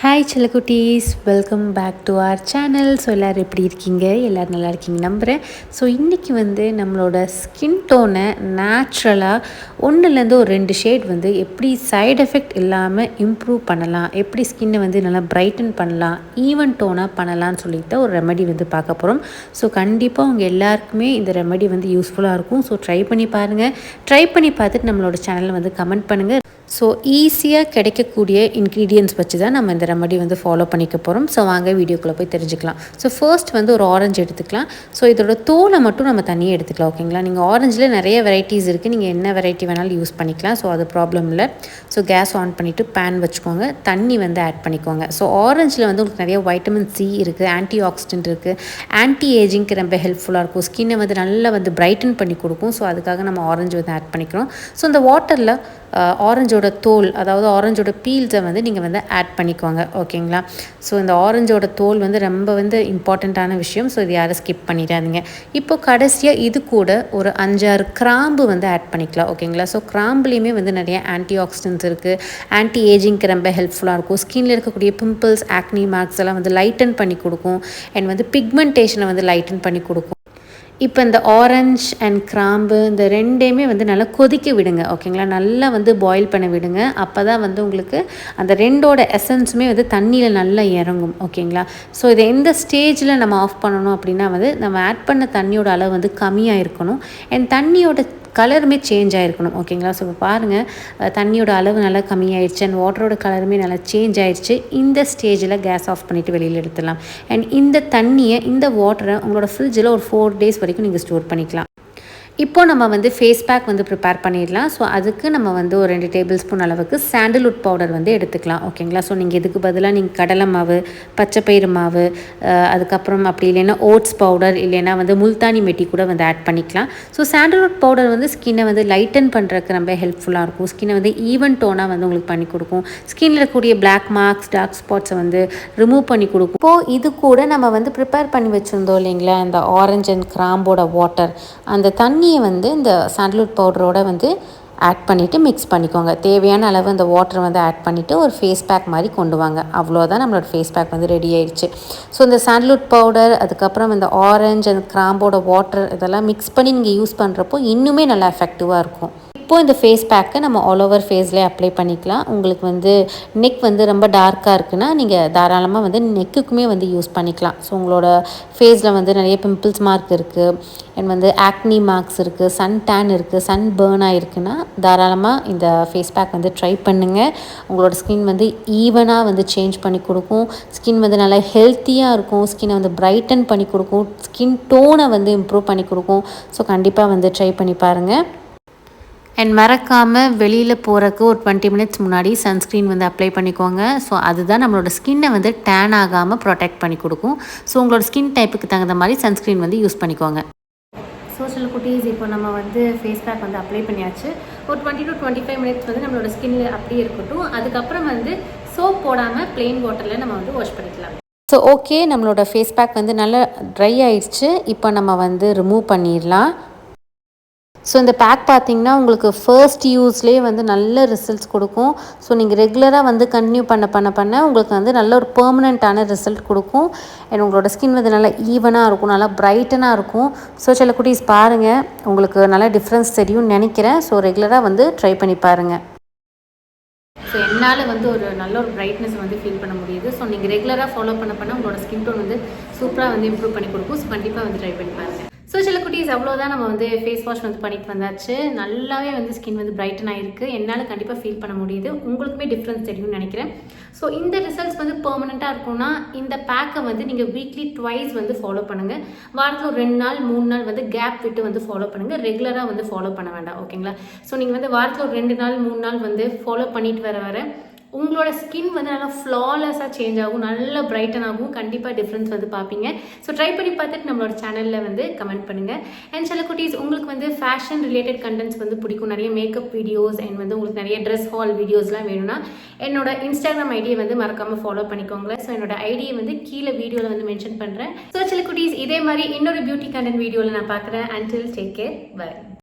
Hi செல்லக்குட்டீஸ் welcome back to our channel so எல்லோரும் எப்படி இருக்கீங்க? எல்லோரும் நல்லா இருக்கீங்க நம்புகிறேன் ஸோ இன்றைக்கி வந்து நம்மளோட ஸ்கின் டோனை நேச்சுரலாக ஒன்றுலேருந்து ஒரு ரெண்டு ஷேட் வந்து எப்படி சைட் எஃபெக்ட் இல்லாமல் இம்ப்ரூவ் பண்ணலாம்? எப்படி ஸ்கின்னை வந்து நல்லா பிரைட்டன் பண்ணலாம்? ஈவன் டோனாக பண்ணலாம்னு சொல்லிட்டு ஒரு ரெமெடி வந்து பார்க்க போகிறோம் ஸோ கண்டிப்பாக உங்கள் எல்லாருக்குமே இந்த ரெமெடி வந்து யூஸ்ஃபுல்லாக இருக்கும். ஸோ ட்ரை பண்ணி பாருங்கள் ட்ரை பண்ணி பார்த்துட்டு நம்மளோட சேனலில் வந்து கமெண்ட் பண்ணுங்கள் ஸோ ஈஸியாக கிடைக்கக்கூடிய இன்க்ரீடியன்ஸ் வச்சு தான் நம்ம இந்த ரெமடி வந்து ஃபாலோ பண்ணிக்க போகிறோம் ஸோ வாங்க வீடியோக்குள்ளே போய் தெரிஞ்சுக்கலாம். ஸோ ஃபர்ஸ்ட் வந்து ஒரு ஆரஞ்சு எடுத்துக்கலாம். ஸோ இதோட தோலை மட்டும் நம்ம தனியாக எடுத்துக்கலாம் ஓகேங்களா நீங்கள் ஆரஞ்சில் நிறைய வெரைட்டிஸ் இருக்குது நீங்கள் என்ன வெரைட்டி வேணாலும் யூஸ் பண்ணிக்கலாம். ஸோ அது ப்ராப்ளம் இல்லை. ஸோ கேஸ் ஆன் பண்ணிவிட்டு பேன் வச்சுக்கோங்க. தண்ணி வந்து ஆட் பண்ணிக்கோங்க. ஸோ ஆரஞ்சில் வந்து உங்களுக்கு நிறைய வைட்டமின் சி இருக்குது ஆன்டி ஆக்சிடென்ட் இருக்குது ஆன்டி ஏஜிங்க்கு ரொம்ப ஹெல்ப்ஃபுல்லாக இருக்கும். ஸ்கின்னை வந்து நல்லா வந்து பிரைட்டன் பண்ணி கொடுக்கும். ஸோ அதுக்காக நம்ம ஆரஞ்சு வந்து ஆட் பண்ணிக்கிறோம். ஸோ இந்த வாட்டரில் ஆரஞ்சு ஆரஞ்சோட தோல் அதாவது ஆரஞ்சோட பீல்ஸை வந்து நீங்கள் வந்து ஆட் பண்ணிக்கோங்க ஓகேங்களா? ஸோ இந்த ஆரஞ்சோட தோல் வந்து ரொம்ப வந்து இம்பார்ட்டண்ட்டான விஷயம். ஸோ இது யாரும் ஸ்கிப் பண்ணிடாதீங்க. இப்போ கடைசியாக இது கூட ஒரு அஞ்சாறு கிராம்பு வந்து ஆட் பண்ணிக்கலாம் ஓகேங்களா? ஸோ கிராம்புலேயுமே வந்து நிறைய ஆன்டி ஆக்சிடென்ட்ஸ் இருக்குது ஆன்டி ஏஜிங்க்கு ரொம்ப ஹெல்ப்ஃபுல்லாக இருக்கும். ஸ்கின்ல இருக்கக்கூடிய பிம்பிள்ஸ் ஆக்னி மார்க்ஸ் எல்லாம் வந்து லைட்டன் பண்ணி கொடுக்கும். அண்ட் வந்து பிக்மெண்டேஷனை வந்து லைட்டன் பண்ணி கொடுக்கும். இப்போ இந்த ஆரஞ்ச் அண்ட் கிராம்பு இந்த ரெண்டையுமே வந்து நல்லா கொதிக்க விடுங்க ஓகேங்களா நல்லா வந்து பாயில் பண்ண விடுங்க. அப்போ தான் வந்து உங்களுக்கு அந்த ரெண்டோட எசன்ஸுமே வந்து தண்ணியில் நல்லா இறங்கும் ஓகேங்களா ஸோ இதை எந்த ஸ்டேஜில் நம்ம ஆஃப் பண்ணணும் அப்படின்னா வந்து நம்ம ஆட் பண்ண தண்ணியோட அளவு வந்து கம்மியாக இருக்கணும். அண்ட் தண்ணியோட கலருமே சேஞ்ச் ஆகிருக்கணும் ஓகேங்களா ஸோ இப்போ பாருங்கள் தண்ணியோட அளவு நல்லா கம்மியாயிடுச்சு அண்ட் வாட்டரோட கலருமே நல்லா சேஞ்ச் ஆகிடுச்சு இந்த ஸ்டேஜில் கேஸ் ஆஃப் பண்ணிவிட்டு வெளியில் எடுத்துடலாம். அண்ட் இந்த தண்ணியை இந்த வாட்டரை உங்களோட ஃப்ரிட்ஜில் ஒரு ஃபோர் டேஸ் வரைக்கும் நீங்கள் ஸ்டோர் பண்ணிக்கலாம். இப்போது நம்ம வந்து ஃபேஸ் பேக் வந்து ப்ரிப்பேர் பண்ணிடலாம். ஸோ அதுக்கு நம்ம வந்து ஒரு ரெண்டு டேபிள் ஸ்பூன் அளவுக்கு சாண்டல்வுட் பவுடர் வந்து எடுத்துக்கலாம். ஓகேங்களா ஸோ நீங்கள் இதுக்கு பதிலாக நீங்கள் கடலை மாவு பச்சைப்பயிறு மாவு அதுக்கப்புறம் அப்படி இல்லைன்னா ஓட்ஸ் பவுடர் இல்லைன்னா வந்து முல்தானி மெட்டி கூட வந்து ஆட் பண்ணிக்கலாம். ஸோ சாண்டல்வுட் பவுடர் வந்து ஸ்கின்னை வந்து லைட்டன் பண்ணுறதுக்கு ரொம்ப ஹெல்ப்ஃபுல்லாக இருக்கும். ஸ்கின்னை வந்து ஈவன் டோனாக வந்து உங்களுக்கு பண்ணி கொடுக்கும். ஸ்கின்னில் இருக்கக்கூடிய பிளாக் மார்க்ஸ் டார்க் ஸ்பாட்ஸை வந்து ரிமூவ் பண்ணி கொடுக்கும். இப்போது இது கூட நம்ம வந்து ப்ரிப்பேர் பண்ணி வச்சுருந்தோம் இல்லைங்களா? அந்த ஆரஞ்ச் அண்ட் கிராம்போட வாட்டர் அந்த தண்ணி தண்ணியை வந்து இந்த சாண்டல்வுட் பவுடரோடு வந்து ஆட் பண்ணிவிட்டு மிக்ஸ் பண்ணிக்கோங்க. தேவையான அளவு அந்த வாட்டர் வந்து ஆட் பண்ணிவிட்டு ஒரு ஃபேஸ் பேக் மாதிரி கொண்டு வாங்க. அவ்வளோதான் நம்மளோட ஃபேஸ் பேக் வந்து ரெடி ஆயிடுச்சு. ஸோ இந்த சாண்டல்வுட் பவுடர் அதுக்கப்புறம் இந்த ஆரஞ்ச் அந்த கிராம்போட வாட்டர் இதெல்லாம் மிக்ஸ் பண்ணி நீங்கள் யூஸ் பண்ணுறப்போ இன்னுமே நல்லா எஃபெக்டிவாக இருக்கும். இப்போது இந்த ஃபேஸ் பேக்கை நம்ம ஆல் ஓவர் ஃபேஸ்லேயே அப்ளை பண்ணிக்கலாம். உங்களுக்கு வந்து நெக் வந்து ரொம்ப டார்க்காக இருக்குன்னா நீங்கள் தாராளமாக வந்து நெக்குக்குமே வந்து யூஸ் பண்ணிக்கலாம். ஸோ உங்களோட ஃபேஸில் வந்து நிறைய பிம்பிள்ஸ் மார்க் இருக்குது அண்ட் வந்து ஆக்னி மார்க்ஸ் இருக்குது சன் டேன் இருக்குது சன் பேர்ன் ஆகிருக்குன்னா தாராளமாக இந்த ஃபேஸ் பேக் வந்து ட்ரை பண்ணுங்கள் உங்களோட ஸ்கின் வந்து ஈவனாக வந்து சேஞ்ச் பண்ணி கொடுக்கும். ஸ்கின் வந்து நல்லா ஹெல்த்தியாக இருக்கும். ஸ்கின்னை வந்து பிரைட்டன் பண்ணி கொடுக்கும். ஸ்கின் டோனை வந்து இம்ப்ரூவ் பண்ணி கொடுக்கும். ஸோ கண்டிப்பாக வந்து ட்ரை பண்ணி பாருங்கள் அண்ட் மறக்காமல் வெளியில் போகிறக்கு ஒரு டுவெண்ட்டி மினிட்ஸ் முன்னாடி சன்ஸ்க்ரீன் வந்து அப்ளை பண்ணிக்கோங்க. ஸோ அதுதான் நம்மளோட ஸ்கின்னை வந்து டேன் ஆகாமல் ப்ரொடெக்ட் பண்ணி கொடுக்கும். ஸோ உங்களோட ஸ்கின் டைப்புக்கு தகுந்த மாதிரி சன்ஸ்க்ரீன் வந்து யூஸ் பண்ணிக்கோங்க. சோஷியல் குட்டீஸ் இப்போ நம்ம வந்து ஃபேஸ் பேக் வந்து அப்ளை பண்ணியாச்சு. ஒரு twenty to twenty five minutes வந்து நம்மளோட ஸ்கின்ல அப்படியே இருக்கட்டும். அதுக்கப்புறம் வந்து சோப் போடாமல் பிளெயின் வாட்டரில் நம்ம வந்து வாஷ் பண்ணிக்கலாம். ஸோ ஓகே நம்மளோட ஃபேஸ் பேக் வந்து நல்லா ட்ரை ஆயிடுச்சு. இப்போ நம்ம வந்து ரிமூவ் பண்ணிடலாம். ஸோ இந்த பேக் பார்த்தீங்கன்னா உங்களுக்கு ஃபர்ஸ்ட் யூஸ்லேயே வந்து நல்ல ரிசல்ட்ஸ் கொடுக்கும். ஸோ நீங்கள் ரெகுலராக வந்து கண்டினியூ பண்ண பண்ண பண்ண உங்களுக்கு வந்து நல்ல ஒரு பெர்மனண்ட்டான ரிசல்ட் கொடுக்கும். அண்ட் உங்களோட ஸ்கின் வந்து நல்லா ஈவனாக இருக்கும் நல்லா பிரைட்டனாக இருக்கும். ஸோ சில குட்டீஸ் பாருங்கள் உங்களுக்கு நல்லா டிஃப்ரென்ஸ் தெரியும்னு நினைக்கிறேன். ஸோ ரெகுலராக வந்து ட்ரை பண்ணி பாருங்கள் ஸோ என்னால் வந்து ஒரு நல்ல ஒரு பிரைட்னஸ் வந்து ஃபீல் பண்ண முடியுது. ஸோ நீங்கள் ரெகுலராக ஃபாலோ பண்ண பண்ண உங்களோட ஸ்கின் டோன் வந்து சூப்பராக வந்து இம்ப்ரூவ் பண்ணி கொடுக்கும். ஸோ கண்டிப்பாக வந்து ட்ரை பண்ணி பாருங்கள் ஸோ சில குட்டீஸ் அவ்வளோதான் நம்ம வந்து ஃபேஸ் வாஷ் வந்து பண்ணிட்டு வந்தாச்சு. நல்லாவே வந்து ஸ்கின் வந்து பிரைட்டன் ஆயிருக்கு. என்னால் கண்டிப்பாக ஃபீல் பண்ண முடியுது. உங்களுக்குமே டிஃப்ரென்ஸ் தெரியும்னு நினைக்கிறேன். ஸோ இந்த ரிசல்ட்ஸ் வந்து பெர்மனெண்ட்டாக இருக்கும்னா இந்த பேக்கை வந்து நீங்கள் வீக்லி ட்வைஸ் வந்து ஃபாலோ பண்ணுங்கள் வாரத்தில் ஒரு ரெண்டு நாள் மூணு நாள் வந்து கேப் விட்டு வந்து ஃபாலோ பண்ணுங்கள் ரெகுலராக வந்து ஃபாலோ பண்ண வேண்டாம். ஓகேங்களா ஸோ நீங்கள் வந்து வாரத்தில் ஒரு ரெண்டு நாள் மூணு நாள் வந்து ஃபாலோ பண்ணிட்டு வர வர உங்களோட ஸ்கின் வந்து நல்லா ஃப்ளாலெஸ்ஸாக சேஞ்ச் ஆகும் நல்ல பிரைட்டன் ஆகும். கண்டிப்பாக டிஃப்ரென்ஸ் வந்து பார்ப்பீங்க. ஸோ ட்ரை பண்ணி பார்த்துட்டு நம்மளோட சேனலில் வந்து கமெண்ட் பண்ணுங்கள் அண்ட் சில குட்டீஸ் உங்களுக்கு வந்து ஃபேஷன் ரிலேட்டட் கண்டென்ட்ஸ் வந்து பிடிக்கும். நிறைய மேக்கப் வீடியோஸ் அண்ட் வந்து உங்களுக்கு நிறைய ட்ரெஸ் ஹால் வீடியோஸ்லாம் வேணும்னா என்னோட இன்ஸ்டாகிராம் ஐடியை வந்து மறக்காமல் ஃபாலோ பண்ணிக்கோங்க. ஸோ என்னோட ஐடியை வந்து கீழே வீடியோவில் வந்து மென்ஷன் பண்ணுறேன் ஸோ சில குட்டீஸ் இதே மாதிரி இன்னொரு பியூட்டி கண்டென்ட் வீடியோவில் நான் பார்க்குறேன். Until take care bye